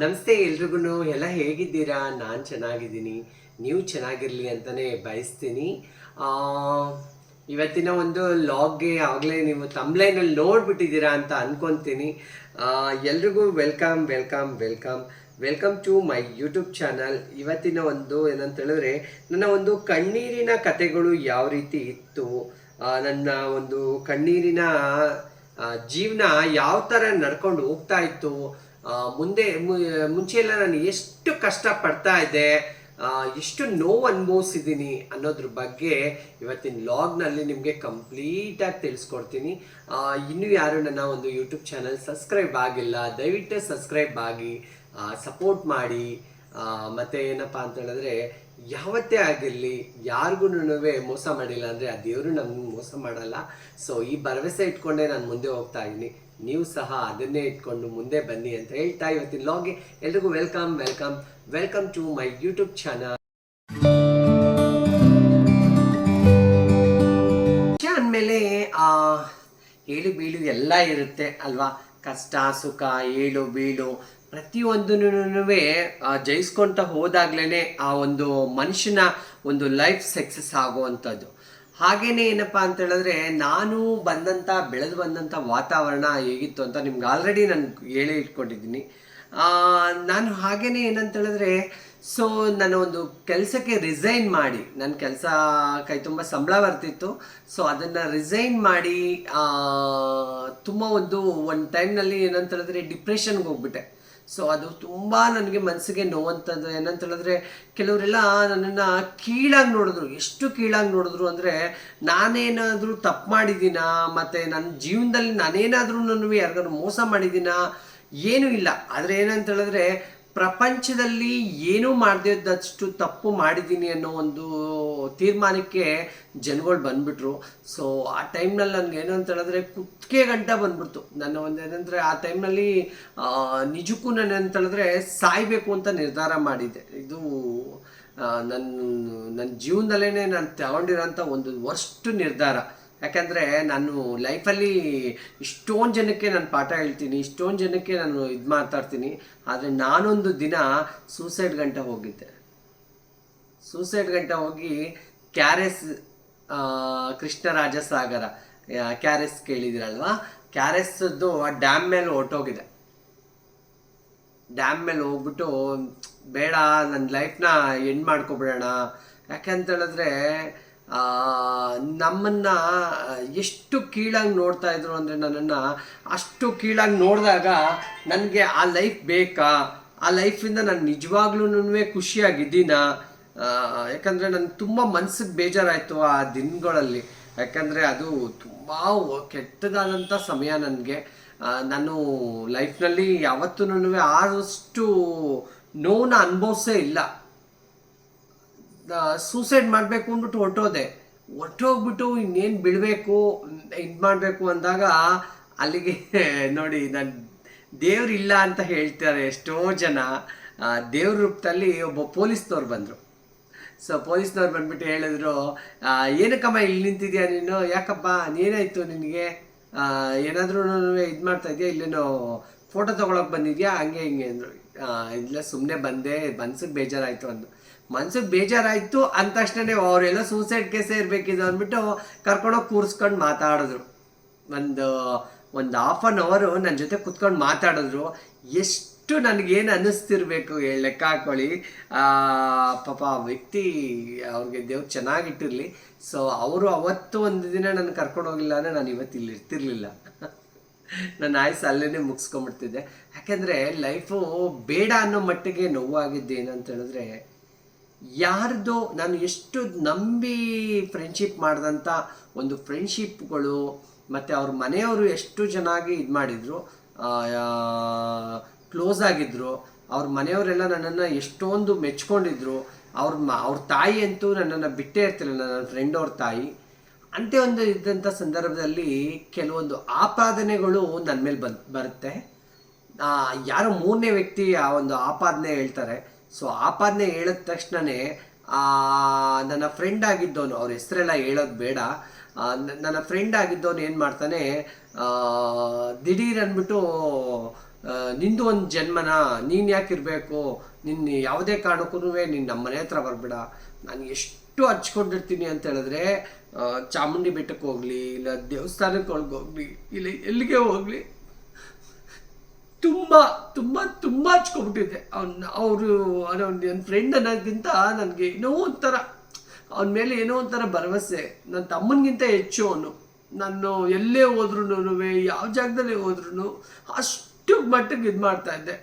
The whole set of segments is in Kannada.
ನಮಸ್ತೆ ಎಲ್ರಿಗೂ ಎಲ್ಲ ಹೇಗಿದ್ದೀರಾ? ನಾನು ಚೆನ್ನಾಗಿದ್ದೀನಿ. ನೀವು ಚೆನ್ನಾಗಿರಲಿ ಅಂತಲೇ ಬಯಸ್ತೀನಿ. ಇವತ್ತಿನ ಒಂದು ಲಾಗ್ಗೆ ಆಗಲೇ ನೀವು ತಮ್ಲೈನಲ್ಲಿ ನೋಡ್ಬಿಟ್ಟಿದ್ದೀರಾ ಅಂತ ಅಂದ್ಕೊತೀನಿ ಎಲ್ರಿಗೂ welcome welcome welcome. Welcome to my YouTube channel. ಇವತ್ತಿನ ಒಂದು ಏನಂತ ಹೇಳಿದ್ರೆ, ನನ್ನ ಒಂದು ಕಣ್ಣೀರಿನ ಕತೆಗಳು ಯಾವ ರೀತಿ ಇತ್ತು? ನನ್ನ ಒಂದು ಕಣ್ಣೀರಿನ ಜೀವನ ಯಾವ ಥರ ನಡ್ಕೊಂಡು ಹೋಗ್ತಾ ಇತ್ತು? ಮುಂದೆ ಮುಂಚೆ ಎಲ್ಲ ನಾನು ಎಷ್ಟು ಕಷ್ಟ ಪಡ್ತಾ ಇದ್ದೆ ಎಷ್ಟು ನೋವು ಅನುಭವಿಸಿದ್ದೀನಿ ಅನ್ನೋದ್ರ ಬಗ್ಗೆ ಇವತ್ತಿನ ಲಾಗ್ನಲ್ಲಿ ನಿಮಗೆ ಕಂಪ್ಲೀಟಾಗಿ ತಿಳಿಸ್ಕೊಡ್ತೀನಿ. ಇನ್ನೂ ಯಾರು ನನ್ನ ಒಂದು ಯೂಟ್ಯೂಬ್ ಚಾನಲ್ ಸಬ್ಸ್ಕ್ರೈಬ್ ಆಗಿಲ್ಲ, ದಯವಿಟ್ಟು ಸಬ್ಸ್ಕ್ರೈಬ್ ಆಗಿ ಸಪೋರ್ಟ್ ಮಾಡಿ. ಮತ್ತೆ ಏನಪ್ಪ ಅಂತ ಹೇಳಿದ್ರೆ, ಯಾವತ್ತೇ ಆಗಿರಲಿ ಯಾರಿಗೂ ಮೋಸ ಮಾಡಿಲ್ಲ ಅಂದರೆ ಆ ದೇವರು ನಮ್ಗೆ ಮೋಸ ಮಾಡಲ್ಲ. ಸೊ ಈ ಭರವಸೆ ಇಟ್ಕೊಂಡೇ ನಾನು ಮುಂದೆ ಹೋಗ್ತಾ ಇದ್ದೀನಿ. ನೀವು ಸಹ ಅದನ್ನೇ ಇಟ್ಕೊಂಡು ಮುಂದೆ ಬನ್ನಿ ಅಂತ ಹೇಳ್ತಾ ಇವತ್ತಿನ ಲಾಗ್ಗೆ ಎಲ್ರಿಗೂ welcome welcome welcome to my YouTube channel ಅಂದಮೇಲೆ, ಆ ಏಳು ಬೀಳು ಎಲ್ಲ ಇರುತ್ತೆ ಅಲ್ವಾ? ಕಷ್ಟ, ಸುಖ, ಏಳು ಬೀಳು. ಪ್ರತಿಯೊಂದನ್ನು ಜಯಿಸ್ಕೊಂತ ಹೋದಾಗ್ಲೇ ಆ ಒಂದು ಮನುಷ್ಯನ ಒಂದು ಲೈಫ್ ಸಕ್ಸಸ್ ಆಗುವಂಥದ್ದು. ಹಾಗೇನೆ ಏನಪ್ಪಾ ಅಂತ ಹೇಳಿದ್ರೆ, ನಾನು ಬಂದಂಥ ಬೆಳೆದು ಬಂದಂಥ ವಾತಾವರಣ ಹೇಗಿತ್ತು ಅಂತ ನಿಮ್ಗೆ ಆಲ್ರೆಡಿ ನಾನು ಹೇಳಿ ಇಟ್ಕೊಂಡಿದ್ದೀನಿ. ನಾನು ಹಾಗೇನೆ ಏನಂತ ಹೇಳಿದ್ರೆ ಸೊ ನಾನು ಒಂದು ಕೆಲಸಕ್ಕೆ ರಿಸೈನ್ ಮಾಡಿ ನನ್ನ ಕೆಲಸ ಕೈ ತುಂಬ ಸಂಬಳ ಬರ್ತಿತ್ತು. ಸೊ ಅದನ್ನು ರಿಸೈನ್ ಮಾಡಿ ತುಂಬ ಒಂದು ಒಂದು ಟೈಮ್ನಲ್ಲಿ ಏನಂತ ಹೇಳಿದ್ರೆ ಡಿಪ್ರೆಷನ್ಗೆ ಹೋಗ್ಬಿಟ್ಟೆ. ಸೊ ಅದು ತುಂಬ ನನಗೆ ಮನಸ್ಸಿಗೆ ನೋವಂಥದ್ದು. ಏನಂತ ಹೇಳಿದ್ರೆ, ಕೆಲವರೆಲ್ಲ ನನ್ನನ್ನು ಕೀಳಾಗಿ ನೋಡಿದ್ರು. ಎಷ್ಟು ಕೀಳಾಗಿ ನೋಡಿದ್ರು ಅಂದರೆ, ನಾನೇನಾದರೂ ತಪ್ಪು ಮಾಡಿದ್ದೀನ? ಮತ್ತು ನನ್ನ ಜೀವನದಲ್ಲಿ ನಾನೇನಾದರೂ ನಾನು ಯಾರಿಗಾದ್ರು ಮೋಸ ಮಾಡಿದ್ದೀನ? ಏನೂ ಇಲ್ಲ. ಆದರೆ ಏನಂತ ಹೇಳಿದ್ರೆ, ಪ್ರಪಂಚದಲ್ಲಿ ಏನೂ ಮಾಡದೇ ಇದ್ದಷ್ಟು ತಪ್ಪು ಮಾಡಿದ್ದೀನಿ ಅನ್ನೋ ಒಂದು ತೀರ್ಮಾನಕ್ಕೆ ಜನಗಳು ಬಂದ್ಬಿಟ್ರು. ಸೊ ಆ ಟೈಮ್ನಲ್ಲಿ ನನಗೆ ಏನು ಅಂತ ಹೇಳಿದ್ರೆ ಕುತ್ತಿಗೆ ಗಂಟ ಬಂದ್ಬಿಡ್ತು. ನನ್ನ ಒಂದು ಏನಂದರೆ ಆ ಟೈಮ್ನಲ್ಲಿ ನಿಜಕ್ಕೂ ನಾನು ಅಂತ ಹೇಳಿದ್ರೆ ಸಾಯಬೇಕು ಅಂತ ನಿರ್ಧಾರ ಮಾಡಿದ್ದೆ. ಇದು ನನ್ನ ನನ್ನ ಜೀವನದಲ್ಲೇ ನಾನು ತಗೊಂಡಿರೋಂಥ ಒಂದು ವರ್ಸ್ಟ್ ನಿರ್ಧಾರ. ಯಾಕಂದರೆ ನಾನು ಲೈಫಲ್ಲಿ ಇಷ್ಟೊಂದು ಜನಕ್ಕೆ ನಾನು ಪಾಠ ಹೇಳ್ತೀನಿ, ಇಷ್ಟೊಂದು ಜನಕ್ಕೆ ನಾನು ಇದು ಮಾತಾಡ್ತೀನಿ. ಆದರೆ ನಾನೊಂದು ದಿನ ಸೂಸೈಡ್ ಗಂಟ ಹೋಗಿದ್ದೆ. ಸೂಸೈಡ್ ಗಂಟ ಹೋಗಿ ಕ್ಯಾರೆಸ್ ಕೃಷ್ಣರಾಜ ಸಾಗರ ಕ್ಯಾರೆಸ್ ಕೇಳಿದಿರಲ್ವಾ? ಕ್ಯಾರೆಸ್ದು ಆ ಡ್ಯಾಮ್ ಮೇಲೆ ಹೊರ್ಟೋಗಿದೆ. ಡ್ಯಾಮ್ ಮೇಲೆ ಹೋಗ್ಬಿಟ್ಟು, ಬೇಡ ನನ್ನ ಲೈಫ್ನ ಎಂಡ್ ಮಾಡ್ಕೊಬಿಡೋಣ. ಯಾಕೆಂತೇಳಿದ್ರೆ ನಮ್ಮನ್ನ ಎಷ್ಟು ಕೀಳಾಗಿ ನೋಡ್ತಾ ಇದ್ರು ಅಂದರೆ ನನ್ನನ್ನು ಅಷ್ಟು ಕೀಳಾಗಿ ನೋಡಿದಾಗ ನನಗೆ ಆ ಲೈಫ್ ಬೇಕಾ? ಆ ಲೈಫಿಂದ ನಾನು ನಿಜವಾಗ್ಲೂ ಖುಷಿಯಾಗಿದ್ದೀನಾ ಯಾಕಂದರೆ ನನಗೆ ತುಂಬ ಮನ್ಸಿಗೆ ಬೇಜಾರಾಯಿತು ಆ ದಿನಗಳಲ್ಲಿ. ಯಾಕಂದರೆ ಅದು ತುಂಬ ಕೆಟ್ಟದಾದಂಥ ಸಮಯ ನನಗೆ. ನಾನು ಲೈಫ್ನಲ್ಲಿ ಯಾವತ್ತೂ ಆದಷ್ಟು ನೋವನ್ನ ಅನುಭವಿಸೇ ಇಲ್ಲ. ಸೂಸೈಡ್ ಮಾಡಬೇಕು ಅಂದ್ಬಿಟ್ಟು ಹೊಟ್ಟೋದೆ ಹೊಟ್ಟೋಗ್ಬಿಟ್ಟು ಇನ್ನೇನು ಬಿಡಬೇಕು, ಇದು ಮಾಡಬೇಕು ಅಂದಾಗ ಅಲ್ಲಿಗೆ ನೋಡಿ ನಾನು ದೇವ್ರಿಲ್ಲ ಅಂತ ಹೇಳ್ತಾರೆ ಎಷ್ಟೋ ಜನ. ದೇವ್ರ ರೂಪದಲ್ಲಿ ಒಬ್ಬ ಪೊಲೀಸ್ನವ್ರು ಬಂದರು. ಸೊ ಪೊಲೀಸ್ನವ್ರು ಬಂದ್ಬಿಟ್ಟು ಹೇಳಿದ್ರು ಏನಕ್ಕಮ್ಮ ಇಲ್ಲಿ ನಿಂತಿದ್ಯಾ ನೀನು? ಯಾಕಪ್ಪ? ನೀನಾಯಿತು ನಿನಗೆ? ಏನಾದರೂ ಇದು ಮಾಡ್ತಾ ಇದೆಯಾ? ಇಲ್ಲೇನೋ ಫೋಟೋ ತೊಗೊಳಕ್ಕೆ ಬಂದಿದ್ಯಾ? ಹಂಗೆ ಹಿಂಗೆ ಅಂದರು. ಇಲ್ಲ ಸುಮ್ಮನೆ ಬಂದೆ. ಮನ್ಸಿಗೆ ಬೇಜಾರಾಯಿತು ಅಂದು ಮನ್ಸಿಗೆ ಬೇಜಾರಾಯಿತು ಅಂದ ತಕ್ಷಣ ಅವರೆಲ್ಲ ಸೂಸೈಡ್ ಕೇಸೇ ಇರಬೇಕಿದೆ ಅಂದ್ಬಿಟ್ಟು ಕರ್ಕೊಂಡೋಗಿ ಕೂರಿಸ್ಕೊಂಡು ಮಾತಾಡಿದ್ರು. ಒಂದು ಒಂದು ಹಾಫ್ ಆನ್ ಅವರು ನನ್ನ ಜೊತೆ ಕುತ್ಕೊಂಡು ಮಾತಾಡಿದ್ರು. ಎಷ್ಟು ನನಗೇನು ಅನ್ನಿಸ್ತಿರ್ಬೇಕು ಲೆಕ್ಕ ಹಾಕೊಳ್ಳಿ. ಪಾಪ ಆ ವ್ಯಕ್ತಿ ಅವ್ರಿಗೆ ದೇವ್ರು ಚೆನ್ನಾಗಿಟ್ಟಿರಲಿ. ಸೊ ಅವರು ಅವತ್ತು ಒಂದು ದಿನ ನನ್ನ ಕರ್ಕೊಂಡು ಹೋಗಿಲ್ಲ ಅಂದರೆ ನಾನು ಇವತ್ತು ಇಲ್ಲಿ ಇರ್ತಿರ್ಲಿಲ್ಲ. ನನ್ನ ಆಯ್ಸು ಅಲ್ಲೇ ಮುಗಿಸ್ಕೊಂಡ್ಬಿಡ್ತಿದ್ದೆ. ಯಾಕೆಂದರೆ ಲೈಫು ಬೇಡ ಅನ್ನೋ ಮಟ್ಟಿಗೆ ನೋವಾಗಿದ್ದು ಏನಂತ ಹೇಳಿದ್ರೆ, ಯಾರ್ದೋ ನಾನು ಎಷ್ಟು ನಂಬಿ ಫ್ರೆಂಡ್ಶಿಪ್ ಮಾಡಿದಂಥ ಒಂದು ಫ್ರೆಂಡ್ಶಿಪ್ಗಳು ಮತ್ತು ಅವ್ರ ಮನೆಯವರು ಎಷ್ಟು ಚೆನ್ನಾಗಿ ಇದು ಮಾಡಿದರು ಕ್ಲೋಸ್ ಆಗಿದ್ದರು ಅವ್ರ ಮನೆಯವರೆಲ್ಲ ನನ್ನನ್ನು ಎಷ್ಟೊಂದು ಮೆಚ್ಕೊಂಡಿದ್ರು ಅವ್ರ ಮ ಅವ್ರ ತಾಯಿ ಅಂತೂ ನನ್ನನ್ನು ಬಿಟ್ಟೇ ಇರ್ತಿರಲಿಲ್ಲ ನನ್ನ ಫ್ರೆಂಡ್ ಅವ್ರ ತಾಯಿ. ಅಂತೆ ಒಂದು ಇದ್ದಂಥ ಸಂದರ್ಭದಲ್ಲಿ ಕೆಲವೊಂದು ಆಪಾದನೆಗಳು ನನ್ನ ಮೇಲೆ ಬಂದ್ ಬರುತ್ತೆ. ಯಾರೋ ಮೂರನೇ ವ್ಯಕ್ತಿ ಆ ಒಂದು ಆಪಾದನೆ ಹೇಳ್ತಾರೆ. ಸೊ ಆಪಾದನೆ ಹೇಳಿದ ತಕ್ಷಣನೇ ಆ, ನನ್ನ ಫ್ರೆಂಡ್ ಆಗಿದ್ದವನು ಅವ್ರ ಹೆಸರೆಲ್ಲ ಹೇಳೋದು ಬೇಡ. ನನ್ನ ಫ್ರೆಂಡ್ ಆಗಿದ್ದವನು ಏನು ಮಾಡ್ತಾನೆ ದಿಢೀರ್ ಅಂದ್ಬಿಟ್ಟು ನಿಂದು ಒಂದು ಜನ್ಮನ? ನೀನು ಯಾಕೆ ಇರಬೇಕು? ನಿನ್ನ ಯಾವುದೇ ಕಾರಣಕ್ಕೂ ನೀನು ನಮ್ಮ ಮನೆ ಹತ್ರ ಬರಬೇಡ. ನಾನು ಎಷ್ಟು ಹಚ್ಕೊಂಡಿರ್ತೀನಿ ಅಂತ ಹೇಳಿದ್ರೆ ಚಾಮುಂಡಿ ಬೆಟ್ಟಕ್ಕೆ ಹೋಗಲಿ, ಇಲ್ಲ ದೇವಸ್ಥಾನಕ್ಕೆ ಒಳಗೆ ಹೋಗಲಿ, ಇಲ್ಲ ಎಲ್ಲಿಗೆ ಹೋಗಲಿ, ತುಂಬ ತುಂಬ ತುಂಬ ಹಚ್ಕೊಬಿಟ್ಟಿದ್ದೆ ಅವ್ನ, ಅವರು ನನ್ನ ಫ್ರೆಂಡ್ ಅನ್ನೋದಕ್ಕಿಂತ ನನಗೆ ಏನೋ ಒಂಥರ, ಅವನ ಮೇಲೆ ಏನೋ ಒಂಥರ ಭರವಸೆ. ನನ್ನ ತಮ್ಮನಿಗಿಂತ ಹೆಚ್ಚು ಅವನು. ನಾನು ಎಲ್ಲೇ ಹೋದ್ರೂ ಯಾವ ಜಾಗದಲ್ಲಿ ಹೋದ್ರೂ ಅಷ್ಟು ಮಟ್ಟಿಗೆ ಇದು ಮಾಡ್ತಾ ಇದ್ದೆ.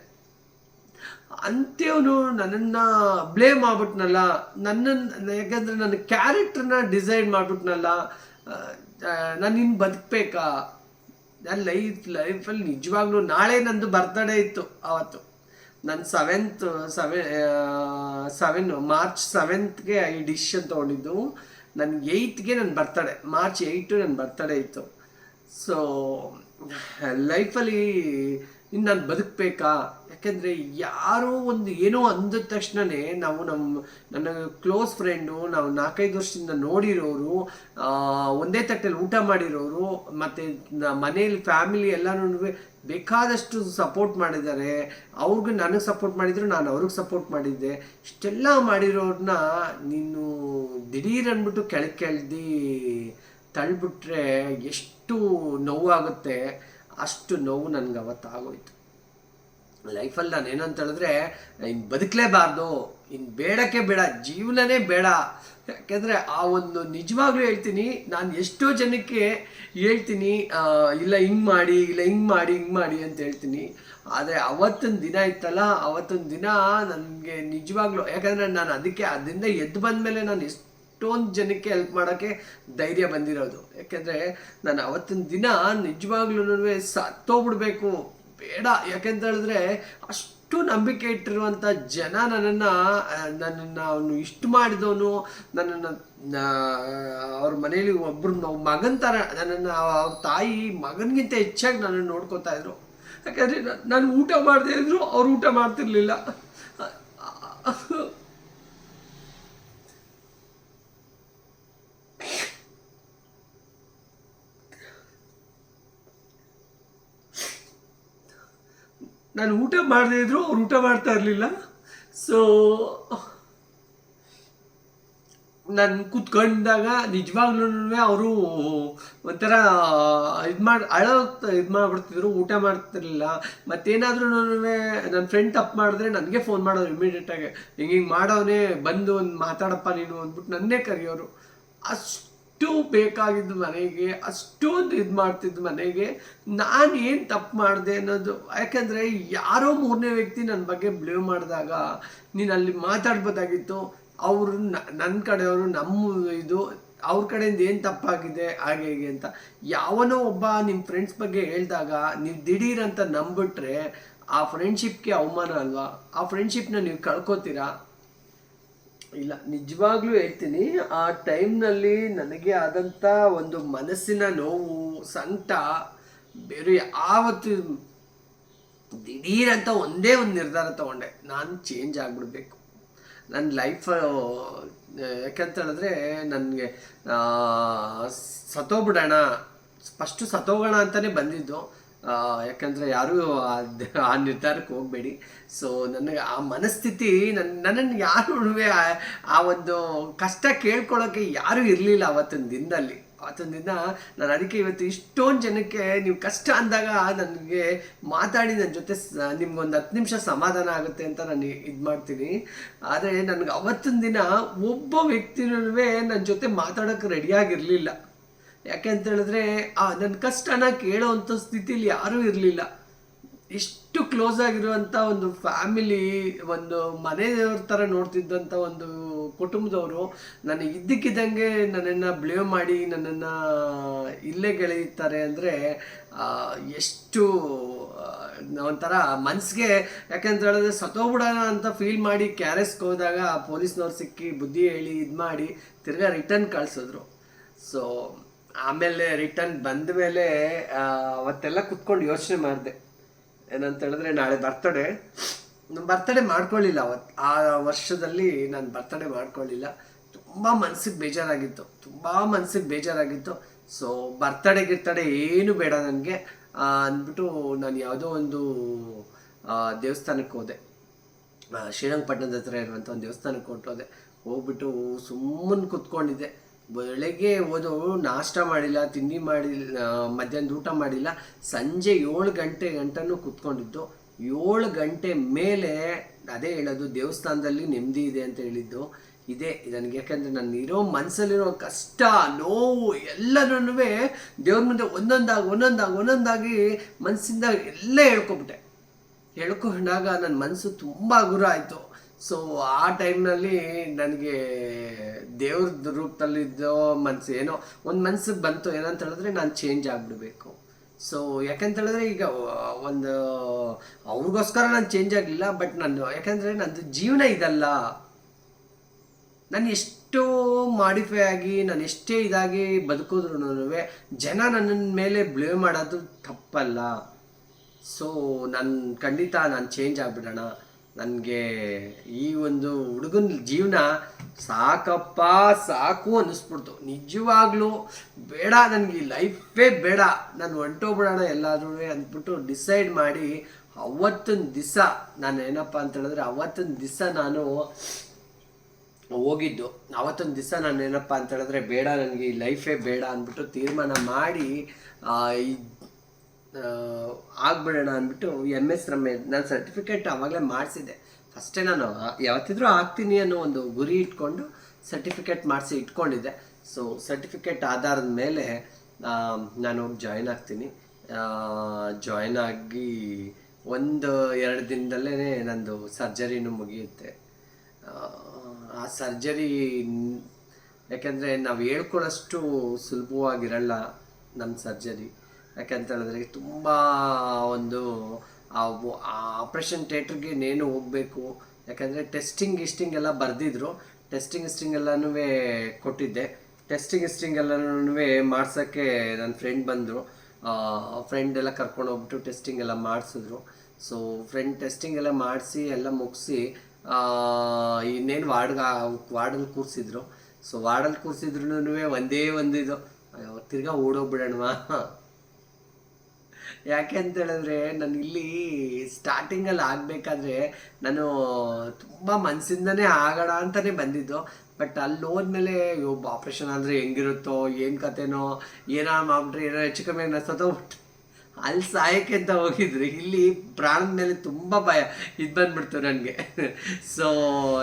ಅಂತ್ಯವನು ನನ್ನನ್ನು ಬ್ಲೇಮ್ ಮಾಡ್ಬಿಟ್ನಲ್ಲ ನನ್ನನ್ನು ಯಾಕಂದರೆ ನನ್ನ ಕ್ಯಾರೆಕ್ಟರ್ನ ಡಿಸೈಡ್ ಮಾಡ್ಬಿಟ್ನಲ್ಲ ನಾನು ಇನ್ನು ಬದುಕಬೇಕಾ? ನನ್ನ ಲೈಫ್ ಲೈಫಲ್ಲಿ ನಿಜವಾಗ್ಲೂ ನಾಳೆ ನಂದು ಬರ್ತಡೇ ಇತ್ತು ಆವತ್ತು ನನ್ನ ಸೆವೆಂತ್ ಸೆವೆ ಸೆವೆನ್ ಮಾರ್ಚ್ ಸೆವೆಂತ್ಗೆ ಈ ಡಿಸಿಷನ್ ತೊಗೊಂಡಿದ್ದು. ನನ್ನ ಏಯ್ತ್ಗೆ ನನ್ನ ಬರ್ತಡೆ ಮಾರ್ಚ್ ಏಯ್ಟು ನನ್ನ ಬರ್ತಡೇ ಇತ್ತು. ಸೊ ಲೈಫಲ್ಲಿ ಇನ್ನು ನಾನು ಬದುಕಬೇಕಾ? ಯಾಕೆಂದರೆ ಯಾರೋ ಒಂದು ಏನೋ ಅಂದ ತಕ್ಷಣವೇ ನಾವು ನಮ್ಮ, ನನ್ನ ಕ್ಲೋಸ್ ಫ್ರೆಂಡು ನಾವು ನಾಲ್ಕೈದು ವರ್ಷದಿಂದ ನೋಡಿರೋರು ಒಂದೇ ತಟ್ಟೆಲಿ ಊಟ ಮಾಡಿರೋರು, ಮತ್ತು ಮನೆಯಲ್ಲಿ ಫ್ಯಾಮಿಲಿ ಎಲ್ಲನೂ ಬೇಕಾದಷ್ಟು ಸಪೋರ್ಟ್ ಮಾಡಿದ್ದಾರೆ. ಅವ್ರಿಗೂ ನನಗೆ ಸಪೋರ್ಟ್ ಮಾಡಿದ್ರು, ನಾನು ಅವ್ರಿಗೆ ಸಪೋರ್ಟ್ ಮಾಡಿದ್ದೆ. ಇಷ್ಟೆಲ್ಲ ಮಾಡಿರೋರನ್ನ ನೀನು ದಿಢೀರ್ ಅಂದ್ಬಿಟ್ಟು ಕೆಳಗೆ ಕೆಳ್ದು ತಳ್ಳಿಬಿಟ್ರೆ ಎಷ್ಟು ನೋವಾಗುತ್ತೆ. ಅಷ್ಟು ನೋವು ನನಗೆ ಅವತ್ತು ಆಗೋಯ್ತು ಲೈಫಲ್ಲಿ ನಾನು ಏನಂತ ಹೇಳಿದ್ರೆ ಇನ್ನು ಬದುಕಲೇಬಾರ್ದು ಇನ್ನು ಬೇಡಕ್ಕೆ ಬೇಡ, ಜೀವನನೇ ಬೇಡ. ಯಾಕೆಂದರೆ ಆ ಒಂದು ನಿಜವಾಗ್ಲೂ ಹೇಳ್ತೀನಿ, ನಾನು ಎಷ್ಟೋ ಜನಕ್ಕೆ ಹೇಳ್ತೀನಿ ಇಲ್ಲ ಹಿಂಗೆ ಮಾಡಿ, ಇಲ್ಲ ಹಿಂಗೆ ಮಾಡಿ ಹಿಂಗೆ ಮಾಡಿ ಅಂತ ಹೇಳ್ತೀನಿ. ಆದರೆ ಅವತ್ತೊಂದು ದಿನ ಇತ್ತಲ್ಲ, ಅವತ್ತೊಂದು ದಿನ ನನಗೆ ನಿಜವಾಗ್ಲೂ, ಯಾಕಂದರೆ ನಾನು ಅದಕ್ಕೆ, ಅದರಿಂದ ಎದ್ದು ಬಂದಮೇಲೆ ನಾನು ಎಷ್ಟೊಂದು ಜನಕ್ಕೆ ಹೆಲ್ಪ್ ಮಾಡೋಕ್ಕೆ ಧೈರ್ಯ ಬಂದಿರೋದು. ಯಾಕೆಂದರೆ ನಾನು ಅವತ್ತಿನ ದಿನ ನಿಜವಾಗ್ಲೂ ಸತ್ತೋಗ್ಬಿಡ್ಬೇಕು. ಬೇಡ. ಯಾಕೆಂತ ಹೇಳಿದ್ರೆ ಅಷ್ಟು ನಂಬಿಕೆ ಇಟ್ಟಿರುವಂಥ ಜನ ನನ್ನನ್ನು ನನ್ನನ್ನು ಅವನು ಇಷ್ಟು ಮಾಡಿದವನು, ನನ್ನನ್ನು ಅವ್ರ ಮನೇಲಿ ಒಬ್ಬರು ಮಗನ ಥರ ನನ್ನನ್ನು, ಅವ್ರ ತಾಯಿ ಮಗನಿಗಿಂತ ಹೆಚ್ಚಾಗಿ ನನ್ನನ್ನು ನೋಡ್ಕೊತಾ ಇದ್ರು. ಯಾಕಂದರೆ ನಾನು ಊಟ ಮಾಡದೇ ಇದ್ರು, ಅವ್ರು ಊಟ ಮಾಡ್ತಿರ್ಲಿಲ್ಲ. ನಾನು ಊಟ ಮಾಡದೇ ಇದ್ರು, ಅವ್ರು ಊಟ ಮಾಡ್ತಾ ಇರಲಿಲ್ಲ. ಸೊ ನಾನು ಕೂತ್ಕೊಂಡಾಗ ನಿಜವಾಗ್ಲೂ ಅವರು ಒಂಥರ ಇದು ಮಾಡಿ ಅಳೋ ಇದು ಮಾಡಿಬಿಡ್ತಿದ್ರು, ಊಟ ಮಾಡ್ತಿರ್ಲಿಲ್ಲ. ಮತ್ತೇನಾದ್ರೂ ನನ್ನ ಫ್ರೆಂಡ್ ತಪ್ಪು ಮಾಡಿದ್ರೆ ನನಗೆ ಫೋನ್ ಮಾಡೋರು ಇಮಿಡಿಯೇಟಾಗಿ ಹಿಂಗೆ ಹಿಂಗೆ ಮಾಡೋನೇ ಬಂದು ಒಂದು ಮಾತಾಡಪ್ಪ ನೀನು, ಅಂದ್ಬಿಟ್ಟು ನನ್ನೇ ಕರೆಯೋರು. ಅಷ್ಟು ಬೇಕಾಗಿದ್ದು ಮನೆಗೆ, ಅಷ್ಟೊಂದು ಇದು ಮಾಡ್ತಿದ್ದು ಮನೆಗೆ, ನಾನು ಏನು ತಪ್ಪು ಮಾಡಿದೆ ಅನ್ನೋದು, ಯಾಕೆಂದರೆ ಯಾರೋ ಮೂರನೇ ವ್ಯಕ್ತಿ ನನ್ನ ಬಗ್ಗೆ ಬ್ಲೇವ್ ಮಾಡಿದಾಗ, ನೀನು ಅಲ್ಲಿ ಮಾತಾಡ್ಬೋದಾಗಿತ್ತು, ಅವರು ನನ್ನ ಕಡೆಯವರು ನಮ್ಮ ಇದು, ಅವ್ರ ಕಡೆಯಿಂದ ಏನು ತಪ್ಪಾಗಿದೆ, ಹಾಗೆ ಹೀಗೆ ಅಂತ. ಯಾವನೋ ಒಬ್ಬ ನಿಮ್ಮ ಫ್ರೆಂಡ್ಸ್ ಬಗ್ಗೆ ಹೇಳಿದಾಗ, ನೀವು ದಿಢೀರ್ ಅಂತ ನಂಬಿಟ್ರೆ, ಆ ಫ್ರೆಂಡ್ಶಿಪ್ಗೆ ಅವಮಾನ ಅಲ್ವಾ? ಆ ಫ್ರೆಂಡ್ಶಿಪ್ನ ನೀವು ಕಳ್ಕೊತೀರಾ? ಇಲ್ಲ, ನಿಜವಾಗ್ಲೂ ಹೇಳ್ತೀನಿ, ಆ ಟೈಮ್ನಲ್ಲಿ ನನಗೆ ಆದಂಥ ಒಂದು ಮನಸ್ಸಿನ ನೋವು ಸಂಕಟ ಬೇರೆ ಯಾವತ್ತು ದಿಢೀರಂತ ಒಂದೇ ಒಂದು ನಿರ್ಧಾರ ತಗೊಂಡೆ. ನಾನು ಚೇಂಜ್ ಆಗಿಬಿಡ್ಬೇಕು. ನನ್ನ ಲೈಫ್ ಯಾಕಂತ ಹೇಳಿದ್ರೆ ನನಗೆ ಸತ್ತೋಗ್ಬಿಡೋಣ. ಫಸ್ಟು ಸತ್ತೋಗೋಣ ಅಂತಲೇ ಬಂದಿದ್ದು. ಯಾಕಂದ್ರೆ ಯಾರೂ ಆ ನಿರ್ಧಾರಕ್ಕೆ ಹೋಗಬೇಡಿ. ಸೊ ನನಗೆ ಆ ಮನಸ್ಥಿತಿ ನನ್ನ ನನ್ನನ್ನು ಯಾರು ಆ- ಆ ಒಂದು ಕಷ್ಟ ಕೇಳ್ಕೊಳ್ಳೋಕ್ಕೆ ಯಾರೂ ಇರಲಿಲ್ಲ ಅವತ್ತಿನ ದಿನದಲ್ಲಿ. ಅವತ್ತಿನ ದಿನ ನಾನು ಅದಕ್ಕೆ ಇವತ್ತು ಇಷ್ಟೊಂದು ಜನಕ್ಕೆ ನೀವು ಕಷ್ಟ ಅಂದಾಗ ನನಗೆ ಮಾತಾಡಿ ನನ್ನ ಜೊತೆ ನಿಮ್ಗೊಂದು ಹತ್ತು ನಿಮಿಷ ಸಮಾಧಾನ ಆಗುತ್ತೆ ಅಂತ ನಾನು ಇದು ಮಾಡ್ತೀನಿ. ಆದರೆ ನನಗೆ ಅವತ್ತಿನ ದಿನ ಒಬ್ಬ ವ್ಯಕ್ತಿನೂ ನನ್ನ ಜೊತೆ ಮಾತಾಡೋಕ್ಕೆ ರೆಡಿಯಾಗಿರಲಿಲ್ಲ ಯಾಕೆ ಅಂತ ಹೇಳಿದ್ರೆ, ಆ ನನ್ನ ಕಷ್ಟನ ಕೇಳೋವಂಥ ಸ್ಥಿತಿಲಿ ಯಾರೂ ಇರಲಿಲ್ಲ. ಇಷ್ಟು ಕ್ಲೋಸ್ ಆಗಿರುವಂಥ ಒಂದು ಫ್ಯಾಮಿಲಿ ಒಂದು ಮನೆಯವ್ರ ಥರ ನೋಡ್ತಿದ್ದಂಥ ಒಂದು ಕುಟುಂಬದವರು ನನಗೆ ಇದ್ದಕ್ಕಿದ್ದಂಗೆ ನನ್ನನ್ನು ಬ್ಲೇವ್ ಮಾಡಿ ನನ್ನನ್ನು ಇಲ್ಲೇ ಗೆಳೆಯುತ್ತಾರೆ ಅಂದರೆ ಎಷ್ಟು ಒಂಥರ ಮನಸ್ಸಿಗೆ ಯಾಕೆಂತ ಹೇಳಿದ್ರೆ ಸತ್ತೋಗ್ಬಿಡೋಣ ಅಂತ ಫೀಲ್ ಮಾಡಿ ಕ್ಯಾರೆಸ್ಗೆ ಹೋದಾಗ ಪೊಲೀಸ್ನವ್ರು ಸಿಕ್ಕಿ ಬುದ್ಧಿ ಹೇಳಿ ಇದು ಮಾಡಿ ತಿರ್ಗಾ ರಿಟರ್ನ್ ಕಳಿಸಿದ್ರು. ಸೊ ಆಮೇಲೆ ರಿಟರ್ನ್ ಬಂದ ಮೇಲೆ ಅವತ್ತೆಲ್ಲ ಕುತ್ಕೊಂಡು ಯೋಚನೆ ಮಾಡಿದೆ. ಏನಂತ ಹೇಳಿದ್ರೆ, ನಾಳೆ ಬರ್ತಡೇ ನಾನು ಬರ್ತಡೇ ಮಾಡ್ಕೊಳ್ಳಿಲ್ಲ ಅವತ್ತು ಆ ವರ್ಷದಲ್ಲಿ ನಾನು ಬರ್ತಡೇ ಮಾಡ್ಕೊಳ್ಳಿಲ್ಲ. ತುಂಬ ಮನ್ಸಿಗೆ ಬೇಜಾರಾಗಿತ್ತು. ತುಂಬ ಮನ್ಸಿಗೆ ಬೇಜಾರಾಗಿತ್ತು. ಸೊ ಬರ್ತಡೇ ಗಿರ್ತಡೇ ಏನು ಬೇಡ ನನಗೆ ಅಂದ್ಬಿಟ್ಟು ನಾನು ಯಾವುದೋ ಒಂದು ದೇವಸ್ಥಾನಕ್ಕೆ ಹೋದೆ. ಶ್ರೀರಂಗಪಟ್ಟಣದ ಹತ್ರ ಇರುವಂಥ ಒಂದು ದೇವಸ್ಥಾನಕ್ಕೆ ಹೊಟ್ಟೋದೆ ಹೋಗ್ಬಿಟ್ಟು ಸುಮ್ಮನೆ ಕುತ್ಕೊಂಡಿದ್ದೆ. ಬೆಳಗ್ಗೆ ಓದೋರು ನಾಷ್ಟ ಮಾಡಿಲ್ಲ, ತಿಂಡಿ ಮಾಡಿಲ್ಲ, ಮಧ್ಯಾಹ್ನದ ಊಟ ಮಾಡಿಲ್ಲ, ಸಂಜೆ ಏಳು ಗಂಟೆ ಗಂಟನೂ ಕುತ್ಕೊಂಡಿದ್ದು. ಏಳು ಗಂಟೆ ಮೇಲೆ ಅದೇ ಹೇಳೋದು, ದೇವಸ್ಥಾನದಲ್ಲಿ ನೆಮ್ಮದಿ ಇದೆ ಅಂತ ಹೇಳಿದ್ದು. ಇದೆ, ನನಗೆ ಯಾಕಂದರೆ ನನ್ನ ಇರೋ ಮನಸ್ಸಲ್ಲಿರೋ ಕಷ್ಟ, ನೋವು ಎಲ್ಲರೂ ದೇವ್ರ ಮುಂದೆ ಒಂದೊಂದಾಗಿ ಒಂದೊಂದಾಗಿ ಒಂದೊಂದಾಗಿ ಮನಸ್ಸಿಂದ ಎಲ್ಲ ಹೇಳ್ಕೊಬಿಟ್ಟೆ. ಹೇಳ್ಕೊಂಡಾಗ ನನ್ನ ಮನಸ್ಸು ತುಂಬ ಗುರು ಆಯಿತು ಸೊ ಆ ಟೈಮ್ನಲ್ಲಿ ನನಗೆ ದೇವ್ರ ರೂಪದಲ್ಲಿದ್ದೋ ಮನಸ್ಸು ಏನೋ ಒಂದು ಮನ್ಸಿಗೆ ಬಂತು ಏನಂತ ಹೇಳಿದ್ರೆ ನಾನು ಚೇಂಜ್ ಆಗಿಬಿಡ್ಬೇಕು. ಸೊ ಯಾಕಂತೇಳಿದ್ರೆ ಈಗ ಒಂದು ಅವ್ರಿಗೋಸ್ಕರ ನಾನು ಚೇಂಜ್ ಆಗಲಿಲ್ಲ ಬಟ್ ನಾನು ಯಾಕಂದರೆ ನನ್ನದು ಜೀವನ ಇದಲ್ಲ. ನಾನು ಎಷ್ಟೋ ಮಾಡಿಫೈ ಆಗಿ, ನಾನು ಎಷ್ಟೇ ಇದಾಗಿ ಬದುಕಿದ್ರು ಜನ ನನ್ನ ಮೇಲೆ ಬ್ಲೇಮ್ ಮಾಡೋದು ತಪ್ಪಲ್ಲ. ಸೊ ನಾನು ಖಂಡಿತ ನಾನು ಚೇಂಜ್ ಆಗಿಬಿಡೋಣ. ನನಗೆ ಈ ಒಂದು ಹುಡುಗನ ಜೀವನ ಸಾಕಪ್ಪ, ಸಾಕು ಅನ್ನಿಸ್ಬಿಡ್ತು. ನಿಜವಾಗ್ಲೂ ಬೇಡ ನನಗೆ, ಈ ಲೈಫೇ ಬೇಡ. ನಾನು ಹೊಂಟೋಗ್ಬಿಡೋಣ ಎಲ್ಲಾದ್ರೂ ಅಂದ್ಬಿಟ್ಟು ಡಿಸೈಡ್ ಮಾಡಿ ಅವತ್ತಿನ ದಿವಸ ನಾನು ಏನಪ್ಪ ಅಂತ ಹೇಳಿದ್ರೆ ಅವತ್ತಿನ ದಿವಸ ನಾನು ಹೋಗಿದ್ದು. ಅವತ್ತೊಂದು ದಿವಸ ನಾನು ಏನಪ್ಪ ಅಂತ ಹೇಳಿದ್ರೆ ಬೇಡ ನನಗೆ, ಈ ಲೈಫೇ ಬೇಡ ಅಂದ್ಬಿಟ್ಟು ತೀರ್ಮಾನ ಮಾಡಿ ಆಗ್ಬಿಡೋಣ ಅಂದ್ಬಿಟ್ಟು ಎಂ ಎಸ್ ರಮ್ಯ ನಾನು ಸರ್ಟಿಫಿಕೇಟ್ ಆವಾಗಲೇ ಮಾಡಿಸಿದ್ದೆ. ಫಸ್ಟೇ ನಾನು ಯಾವತ್ತಿದ್ರೂ ಆಗ್ತೀನಿ ಅನ್ನೋ ಒಂದು ಗುರಿ ಇಟ್ಕೊಂಡು ಸರ್ಟಿಫಿಕೇಟ್ ಮಾಡಿಸಿ ಇಟ್ಕೊಂಡಿದ್ದೆ. ಸೊ ಸರ್ಟಿಫಿಕೇಟ್ ಆಧಾರದ ಮೇಲೆ ನಾನು ಹೋಗಿ ಜಾಯ್ನ್ ಆಗ್ತೀನಿ. ಜಾಯ್ನ್ ಆಗಿ ಒಂದು ಎರಡು ದಿನದಲ್ಲೇ ನಂದು ಸರ್ಜರಿನೂ ಮುಗಿಯುತ್ತೆ. ಆ, ಆ ಸರ್ಜರಿ ಯಾಕೆಂದರೆ ನಾವು ಹೇಳ್ಕೊಳ್ಳೋಷ್ಟು ಸುಲಭವಾಗಿರಲ್ಲ ನಮ್ಮ ಸರ್ಜರಿ ಯಾಕಂತ ಹೇಳಿದ್ರೆ ತುಂಬ ಒಂದು, ಆ ಆಪ್ರೇಷನ್ ಥಿಯೇಟ್ರಿಗೆ ಇನ್ನೇನು ಹೋಗಬೇಕು. ಯಾಕಂದರೆ ಟೆಸ್ಟಿಂಗ್ ಗಿಸ್ಟಿಂಗ್ ಎಲ್ಲ ಬರೆದಿದ್ರು. ಟೆಸ್ಟಿಂಗ್ ಇಸ್ಟಿಂಗ್ ಎಲ್ಲನೂ ಕೊಟ್ಟಿದ್ದೆ. ಟೆಸ್ಟಿಂಗ್ ಇಸ್ಟಿಂಗ್ ಎಲ್ಲನೂ ಮಾಡ್ಸೋಕ್ಕೆ ನನ್ನ ಫ್ರೆಂಡ್ ಬಂದರು. ಫ್ರೆಂಡ್ ಎಲ್ಲ ಕರ್ಕೊಂಡು ಹೋಗ್ಬಿಟ್ಟು ಟೆಸ್ಟಿಂಗ್ ಎಲ್ಲ ಮಾಡಿಸಿದ್ರು. ಸೊ ಫ್ರೆಂಡ್ ಟೆಸ್ಟಿಂಗ್ ಎಲ್ಲ ಮಾಡಿಸಿ, ಎಲ್ಲ ಮುಗಿಸಿ ಇನ್ನೇನು ವಾರ್ಡ್ಗ ವಾರ್ಡಲ್ಲಿ ಕೂರಿಸಿದ್ರು. ಸೊ ವಾರ್ಡಲ್ಲಿ ಕೂರಿಸಿದ್ರು ಒಂದೇ ಒಂದು ಇದು. ತಿರ್ಗಾ ಓಡೋಗ್ಬಿಡೋಣವಾ? ಯಾಕೆ ಅಂತ ಹೇಳಿದ್ರೆ ನಾನು ಇಲ್ಲಿ ಸ್ಟಾರ್ಟಿಂಗಲ್ಲಿ ಆಗಬೇಕಾದ್ರೆ ನಾನು ತುಂಬ ಮನಸ್ಸಿಂದನೇ ಆಗೋಣ ಅಂತಲೇ ಬಂದಿದ್ದು. ಬಟ್ ಅಲ್ಲಿ ಹೋದ್ಮೇಲೆ ಒಬ್ಬ ಆಪ್ರೇಷನ್ ಆದರೆ ಹೆಂಗಿರುತ್ತೋ, ಏನು ಕತೆನೋ ಏನೋ ಮಾಡ್ಬಿಟ್ರೆ ಏನೋ ಹೆಚ್ಚು ಕಮ್ಮಿ ಸತ್ತೋಗ್ಬಿಟ್ಟು ಅಲ್ಲಿ ಸಾಯಕ್ಕೆ ಅಂತ ಹೋಗಿದ್ರು. ಇಲ್ಲಿ ಪ್ರಾಣದ ಮೇಲೆ ತುಂಬ ಭಯ, ಇದು ಬಂದ್ಬಿಡ್ತು ನನಗೆ. ಸೊ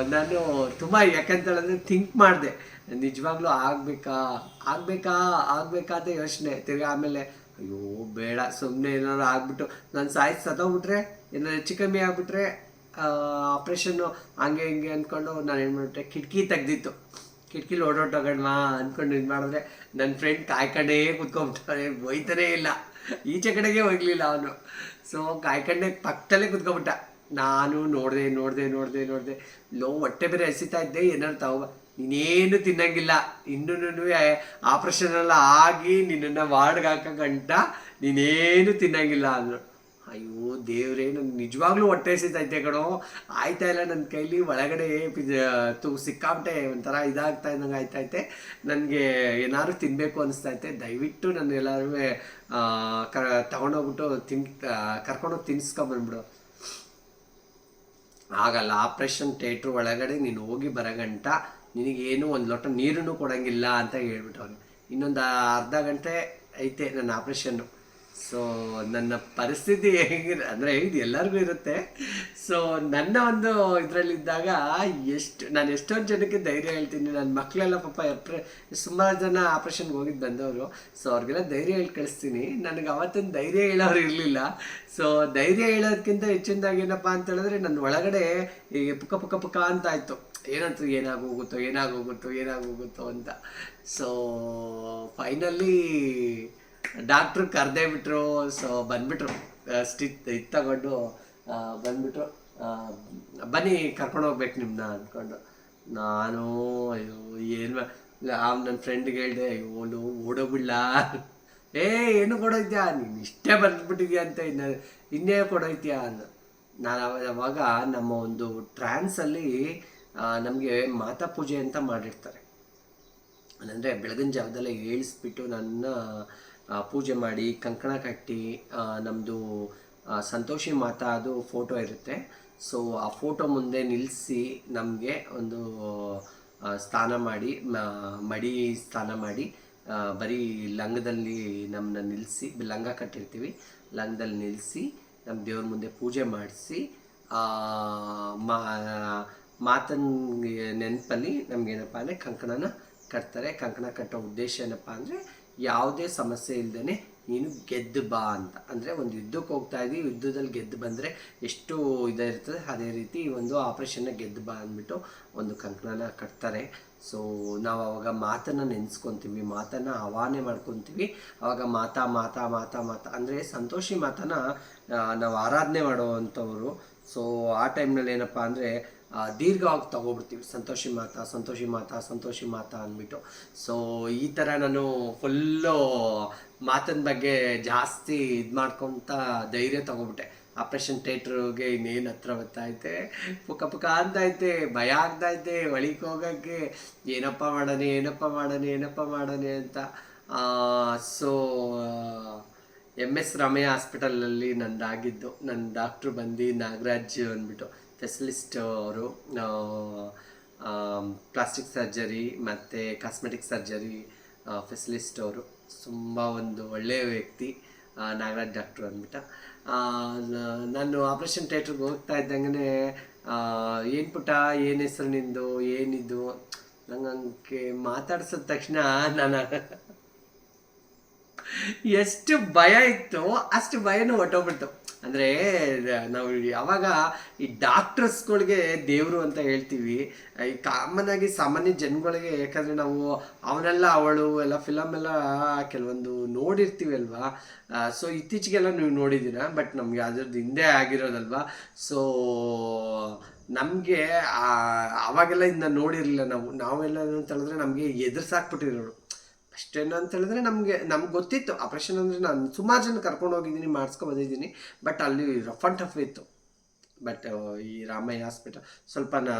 ನಾನು ತುಂಬ ಯಾಕಂತ ಹೇಳಿದ್ರೆ ಥಿಂಕ್ ಮಾಡಿದೆ. ನಿಜವಾಗ್ಲೂ ಆಗಬೇಕಾ? ಆಗಬೇಕಾ? ಆಗಬೇಕಾ ಅಂತ ಯೋಚನೆ. ತಿರ್ಗಿ ಆಮೇಲೆ, ಅಯ್ಯೋ, ಬೇಡ ಸುಮ್ಮನೆ ಏನಾದ್ರು ಆಗ್ಬಿಟ್ಟು. ನಾನು ಸಾಯ್ ಸತ್ತೋಗ್ಬಿಟ್ರೆ, ಏನಾದ್ರು ಹೆಚ್ಚು ಕಮ್ಮಿ ಆಗಿಬಿಟ್ರೆ ಆಪ್ರೇಷನ್ನು ಹಂಗೆ ಹಿಂಗೆ ಅಂದ್ಕೊಂಡು ನಾನು ಏನು ಮಾಡ್ಬಿಟ್ಟೆ, ಕಿಟಕಿ ತೆಗ್ದಿತ್ತು. ಕಿಟಕಿಲಿ ಓಡೋಟೋಗಣ್ವಾ ಅಂದ್ಕೊಂಡು ಇದು ಮಾಡಿದ್ರೆ ನನ್ನ ಫ್ರೆಂಡ್ ಕಾಯ್ಕೊಂಡೇ ಕುತ್ಕೊಂಡ್ಬಿಟ್ಟಾನೆ, ಹೋಯ್ತಾನೆ ಇಲ್ಲ. ಈಚೆ ಕಡೆಗೆ ಹೋಗ್ಲಿಲ್ಲ ಅವನು. ಸೊ ಕಾಯ್ಕೊಂಡೆ ಪಕ್ಕದಲ್ಲೇ ಕುತ್ಕೊಂಡ್ಬಿಟ್ಟ. ನಾನು ನೋಡಿದೆ ನೋಡಿದೆ ನೋಡಿದೆ ನೋಡಿದೆ. ಲೋ, ಹೊಟ್ಟೆ ಬೇರೆ ಹಸಿತಾ ಇದ್ದೆ ಏನಾರು ತಗೋ ನೀನೇನು ತಿನ್ನಂಗಿಲ್ಲ. ಇನ್ನೂ ಆಪರೇಷನ್ ಎಲ್ಲ ಆಗಿ ನಿನ್ನನ್ನು ವಾರ್ಡ್ಗೆ ಹಾಕೋ ಗಂಟ ನೀನೇನು ತಿನ್ನಂಗಿಲ್ಲ ಅಂದರು. ಅಯ್ಯೋ ದೇವ್ರೇ ನನ್ಗೆ ನಿಜವಾಗ್ಲೂ ಹೊಟ್ಟೆ ಹಸಿತೈತೆ ಕಣೋ. ಆಯ್ತಾ ಇಲ್ಲ ನನ್ನ ಕೈಲಿ? ಒಳಗಡೆ ತೂ ಸಿಕ್ಕಾಬಿಟ್ಟೆ ಒಂಥರ ಇದಾಗ್ತಾ ಇದ್ದಂಗೆ ಆಯ್ತೈತೆ ನನಗೆ ಏನಾದ್ರು ತಿನ್ನಬೇಕು ಅನಿಸ್ತೈತೆ ದಯವಿಟ್ಟು ನನ್ನ ಎಲ್ಲರೂ ಕ ತಗೊಂಡೋಗ್ಬಿಟ್ಟು ತಿನ್ ಕರ್ಕೊಂಡೋಗಿ ತಿನ್ಸ್ಕೊಂಬಂದ್ಬಿಡು. ಆಗಲ್ಲ ಆಪ್ರೇಷನ್ ಥಿಯೇಟ್ರ್ ಒಳಗಡೆ ನೀನು ಹೋಗಿ ಬರಗಂಟ. ನಿನಗೇನು ಒಂದು ಲೋಟ ನೀರನ್ನು ಕೊಡೋಂಗಿಲ್ಲ ಅಂತ ಹೇಳ್ಬಿಟ್ಟು ಅವ್ರಿಗೆ ಇನ್ನೊಂದು ಅರ್ಧ ಗಂಟೆ ಐತೆ ನನ್ನ ಆಪ್ರೇಷನ್ನು ಸೊ ನನ್ನ ಪರಿಸ್ಥಿತಿ ಹೇಗಿರ ಅಂದರೆ ಇದು ಎಲ್ಲರಿಗೂ ಇರುತ್ತೆ. ಸೊ ನನ್ನ ಒಂದು ಇದರಲ್ಲಿದ್ದಾಗ ಎಷ್ಟು, ನಾನು ಎಷ್ಟೊಂದು ಜನಕ್ಕೆ ಧೈರ್ಯ ಹೇಳ್ತೀನಿ. ನನ್ನ ಮಕ್ಕಳೆಲ್ಲ ಪಾಪ ಎಪ್ರೆ, ಸುಮಾರು ಜನ ಆಪ್ರೇಷನ್ಗೆ ಹೋಗಿದ್ದು ಬಂದವರು. ಸೊ ಅವ್ರಿಗೆಲ್ಲ ಧೈರ್ಯ ಹೇಳಿ ಕಳಿಸ್ತೀನಿ. ನನಗೆ ಅವತ್ತಿನ ಧೈರ್ಯ ಹೇಳೋರು ಇರಲಿಲ್ಲ. ಸೊ ಧೈರ್ಯ ಹೇಳೋದಕ್ಕಿಂತ ಹೆಚ್ಚಿನದಾಗಿ ಏನಪ್ಪ ಅಂತ ಹೇಳಿದ್ರೆ ನನ್ನ ಒಳಗಡೆ ಪುಕ್ಕ ಪುಕ್ಕ ಪುಕ್ಕ ಅಂತ ಆಯಿತು ಏನಂತ ಏನಾಗೋಗುತ್ತೋ ಏನಾಗೋಗುತ್ತೋ ಏನಾಗೋಗುತ್ತೋ ಅಂತ. ಸೊ ಫೈನಲಿ ಡಾಕ್ಟ್ರು ಕರೆದೇ ಬಿಟ್ರು ಸೊ ಬಂದುಬಿಟ್ರು ಸ್ಟಿಚ್, ಇದು ತಗೊಂಡು ಬಂದುಬಿಟ್ರು. ಬನ್ನಿ, ಕರ್ಕೊಂಡು ಹೋಗ್ಬೇಕು ನಿಮ್ಮನ್ನ ಅಂದ್ಕೊಂಡು ನಾನು, ಅಯ್ಯೋ, ಏನು ನನ್ನ ಫ್ರೆಂಡ್ಗೆ ಹೇಳಿದೆ, ಅಯ್ಯೋ ಓಡೋಗ್ಬಿಡ್ಲ? ಏ, ಏನು ಕೊಡೋಯ್ತೀಯಾ? ನೀನು ಇಷ್ಟೇ ಬಂದ್ಬಿಟ್ಟಿದ್ಯಾ ಅಂತ ಇನ್ನು, ಇನ್ನೇ ಕೊಡೋಯ್ತೀಯಾ? ಅಂದ. ನಾನು ಅವ- ಅವಾಗ ನಮ್ಮ ಒಂದು ಟ್ರಾನ್ಸಲ್ಲಿ ನಮಗೆ ಮಾತಾ ಪೂಜೆ ಅಂತ ಮಾಡಿರ್ತಾರೆ. ಅಂದರೆ ಬೆಳಗಿನ ಜಾವದಲ್ಲೇ ಏಳಿಸ್ಬಿಟ್ಟು ನನ್ನ ಪೂಜೆ ಮಾಡಿ, ಕಂಕಣ ಕಟ್ಟಿ ನಮ್ಮದು ಸಂತೋಷಿ ಮಾತಾ ಅದು ಫೋಟೋ ಇರುತ್ತೆ. ಸೊ, ಆ ಫೋಟೋ ಮುಂದೆ ನಿಲ್ಲಿಸಿ ನಮಗೆ ಒಂದು ಸ್ನಾನ ಮಾಡಿ ಮಡಿ ಸ್ನಾನ ಮಾಡಿ ಬರೀ ಲಂಗದಲ್ಲಿ ನಮ್ಮನ್ನ ನಿಲ್ಲಿಸಿ ಲಂಗ ಕಟ್ಟಿರ್ತೀವಿ, ಲಂಗದಲ್ಲಿ ನಿಲ್ಲಿಸಿ ನಮ್ಮ ದೇವ್ರ ಮುಂದೆ ಪೂಜೆ ಮಾಡಿಸಿ ಮಾ ಮಾತನ್ ನೆನಪಲ್ಲಿ ನಮ್ಗೇನಪ್ಪ ಅಂದರೆ ಕಂಕಣನ ಕಟ್ತಾರೆ. ಕಂಕಣ ಕಟ್ಟೋ ಉದ್ದೇಶ ಏನಪ್ಪ ಅಂದರೆ ಯಾವುದೇ ಸಮಸ್ಯೆ ಇಲ್ಲದೇ ನೀನು ಗೆದ್ದು ಬಾ ಅಂತ. ಅಂದರೆ ಒಂದು ಯುದ್ಧಕ್ಕೆ ಹೋಗ್ತಾ ಇದ್ದೀವಿ ಯುದ್ಧದಲ್ಲಿ ಗೆದ್ದು ಬಂದರೆ ಎಷ್ಟು ಇದಿರ್ತದೆ ಅದೇ ರೀತಿ ಒಂದು ಆಪ್ರೇಷನ್ನ ಗೆದ್ದು ಬಾ ಅಂದ್ಬಿಟ್ಟು ಒಂದು ಕಂಕಣನ ಕಟ್ತಾರೆ. ಸೊ ನಾವು ಅವಾಗ ಮಾತನ್ನು ನೆನೆಸ್ಕೊತೀವಿ, ಮಾತನ್ನು ಆವಾಹನೆ ಮಾಡ್ಕೊತೀವಿ. ಆವಾಗ ಮಾತಾ ಮಾತಾ ಮಾತಾ ಮಾತಾ ಅಂದರೆ ಸಂತೋಷಿ ಮಾತನ್ನು ನಾವು ಆರಾಧನೆ ಮಾಡುವಂಥವ್ರು. ಸೊ ಆ ಟೈಮ್ನಲ್ಲಿ ಏನಪ್ಪ ಅಂದರೆ ದೀರ್ಘವಾಗಿ ತಗೊಬಿಡ್ತೀವಿ ಸಂತೋಷಿ ಮಾತಾ ಸಂತೋಷಿ ಮಾತಾ ಸಂತೋಷಿ ಮಾತಾ ಅಂದ್ಬಿಟ್ಟು. ಸೊ ಈ ಥರ ನಾನು ಫುಲ್ಲು ಮಾತಿನ ಬಗ್ಗೆ ಜಾಸ್ತಿ ಇದು ಮಾಡ್ಕೊತ ಧೈರ್ಯ ತೊಗೊಬಿಟ್ಟೆ. ಆಪ್ರೇಷನ್ ಥಿಯೇಟ್ರಿಗೆ ಇನ್ನೇನು ಹತ್ರ ಬರ್ತಾಯಿತೆ ಪುಕ್ಕ ಪುಕ್ಕ ಅಂತೈತೆ ಭಯ ಆಗ್ತೈತೆ ಒಳಗೆ ಹೋಗೋಕ್ಕೆ. ಏನಪ್ಪ ಮಾಡೋಣ ಏನಪ್ಪ ಮಾಡೋಣ ಏನಪ್ಪ ಮಾಡೋಣ ಅಂತ. ಸೊ ಎಂ ಎಸ್ ರಮಯ್ಯ ಹಾಸ್ಪಿಟಲಲ್ಲಿ ನಂದಾಗಿದ್ದು. ನನ್ನ ಡಾಕ್ಟ್ರು ಬಂದು ನಾಗರಾಜ್ ಅಂದ್ಬಿಟ್ಟು. ಸ್ಪೆಷಲಿಸ್ಟ್ ಅವರು ಪ್ಲಾಸ್ಟಿಕ್ ಸರ್ಜರಿ ಮತ್ತು ಕಾಸ್ಮೆಟಿಕ್ ಸರ್ಜರಿ ಫೆಸಿಲಿಸ್ಟ್ ಅವರು ತುಂಬ ಒಂದು ಒಳ್ಳೆಯ ವ್ಯಕ್ತಿ ನಾಗರಾಜ್ ಡಾಕ್ಟ್ರು ಅಂದ್ಬಿಟ್ಟು. ನಾನು ಆಪ್ರೇಷನ್ ಥಿಯೇಟ್ರಿಗೆ ಹೋಗ್ತಾ ಇದ್ದಂಗೆ ಏನು ಪುಟ ಏನು ಹೆಸರು ನಿಂದು, ಏನಿದು, ನಂಗೆ ಹಂಗೆ ಮಾತಾಡ್ಸಿದ ತಕ್ಷಣ ನಾನು ಎಷ್ಟು ಭಯ ಇತ್ತು ಅಷ್ಟು ಭಯನೂ ಹೊಟ್ಟೋಗ್ಬಿಡ್ತು ಅಂದರೆ ನಾವು ಯಾವಾಗ ಈ ಡಾಕ್ಟರ್ಸ್ಗಳಿಗೆ ದೇವರು ಅಂತ ಹೇಳ್ತೀವಿ, ಈ ಕಾಮನ್ ಆಗಿ ಸಾಮಾನ್ಯ ಜನಗಳಿಗೆ, ಯಾಕಂದರೆ ನಾವು ಅವನೆಲ್ಲ, ಅವಳು ಎಲ್ಲ ಫಿಲಮ್ ಎಲ್ಲ ಕೆಲವೊಂದು ನೋಡಿರ್ತೀವಿ ಅಲ್ವಾ ಸೊ ಇತ್ತೀಚೆಗೆಲ್ಲ ನೀವು ನೋಡಿದ್ದೀರಾ? ಬಟ್ ನಮಗೆ ಅದ್ರದ್ದು ಹಿಂದೆ ಆಗಿರೋದಲ್ವಾ? ಸೊ ನಮಗೆ ಅವಾಗೆಲ್ಲ ಇಂದ ನೋಡಿರಲಿಲ್ಲ ನಾವು. ನಾವೆಲ್ಲ ಅಂತ ಹೇಳಿದ್ರೆ ನಮಗೆ ಎದುರ್ಸಾಕ್ಬಿಟ್ಟಿರೋರು. ಏನು ಅಂತ ಹೇಳಿದ್ರೆ ನಮಗೆ, ನಮ್ಗೆ ಗೊತ್ತಿತ್ತು. ಆಪ್ರೇಷನ್ ಅಂದರೆ ನಾನು ಸುಮಾರು ಜನ ಕರ್ಕೊಂಡು ಹೋಗಿದ್ದೀನಿ, ಮಾಡಿಸ್ಕೊ ಬಂದಿದ್ದೀನಿ. ಬಟ್ ಅಲ್ಲಿ ರಫ್ ಆ್ಯಂಡ್ ಟಫ್ ಇತ್ತು. ಬಟ್ ಈ ರಾಮಯ್ಯ ಹಾಸ್ಪಿಟಲ್ ಸ್ವಲ್ಪ ನಾ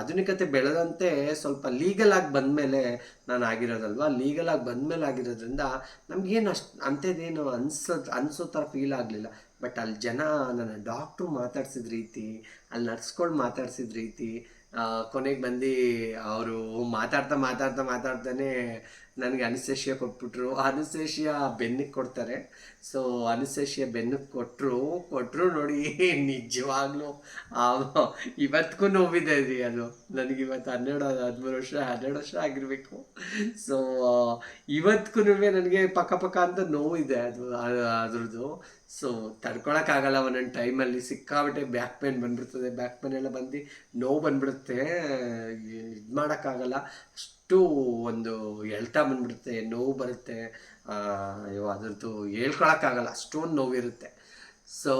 ಆಧುನಿಕತೆ ಬೆಳೆದಂತೆ ಸ್ವಲ್ಪ ಲೀಗಲ್ ಆಗಿ ಬಂದಮೇಲೆ ನಾನು ಆಗಿರೋದಲ್ವಾ? ಲೀಗಲ್ ಆಗಿ ಬಂದಮೇಲೆ ಆಗಿರೋದ್ರಿಂದ ನಮಗೇನು ಅಷ್ಟು, ಅಂಥದ್ದೇನು ಅನ್ಸೋ, ಅನಿಸೋ ಥರ ಫೀಲ್ ಆಗಲಿಲ್ಲ. ಬಟ್ ಅಲ್ಲಿ ಜನ ನನ್ನ ಡಾಕ್ಟ್ರು ಮಾತಾಡ್ಸಿದ ರೀತಿ, ಅಲ್ಲಿ ನರ್ಸ್ಗಳು ಮಾತಾಡ್ಸಿದ ರೀತಿ ಕೊನೆಗೆ ಬಂದು ಅವರು ಮಾತಾಡ್ತಾ ಮಾತಾಡ್ತಾ ಮಾತಾಡ್ತಾನೆ ನನಗೆ ಅನಿಸೇಷಿಯ ಕೊಟ್ಬಿಟ್ರು. ಅನಿಸೇಷಿಯ ಬೆನ್ನಿಗೆ ಕೊಡ್ತಾರೆ. ಸೊ ಅನಿಸೇಷಿಯ ಬೆನ್ನಿಗೆ ಕೊಟ್ಟರು ಕೊಟ್ಟರು ನೋಡಿ, ನಿಜವಾಗ್ಲೂ ಇವತ್ತಿಗೂ ನೋವಿದೆ ರೀ ಅದು. ನನಗೆ ಇವತ್ತು ಹನ್ನೆರಡು, ಹದಿಮೂರು ವರ್ಷ, ಹನ್ನೆರಡು ವರ್ಷ ಆಗಿರಬೇಕು. ಸೊ ಇವತ್ತಿಗೂ ನನಗೆ ಪಕ್ಕ ಪಕ್ಕ ಅಂತ ನೋವಿದೆ ಅದು- ಅದ್ರದ್ದು. ಸೊ ತಡ್ಕೊಳಕ್ಕಾಗಲ್ಲ ಒಂದೊಂದು ಟೈಮಲ್ಲಿ ಸಿಕ್ಕಾಬಿಟ್ಟೆ ಬ್ಯಾಕ್ ಪೇನ್ ಬಂದ್ಬಿಡ್ತದೆ. ಬ್ಯಾಕ್ ಪೇನ್ ಎಲ್ಲ ಬಂದು ನೋವು ಬಂದ್ಬಿಡುತ್ತೆ. ಇದು ಮಾಡೋಕ್ಕಾಗಲ್ಲ ಅಷ್ಟು ಒಂದು ಎಳ್ತಾ ಬಂದ್ಬಿಡುತ್ತೆ. ನೋವು ಬರುತ್ತೆ. ಅಯ್ಯೋ, ಅದ್ರದ್ದು ಹೇಳ್ಕೊಳಕ್ಕಾಗಲ್ಲ ಅಷ್ಟೊಂದು ನೋವಿರುತ್ತೆ. ಸೊ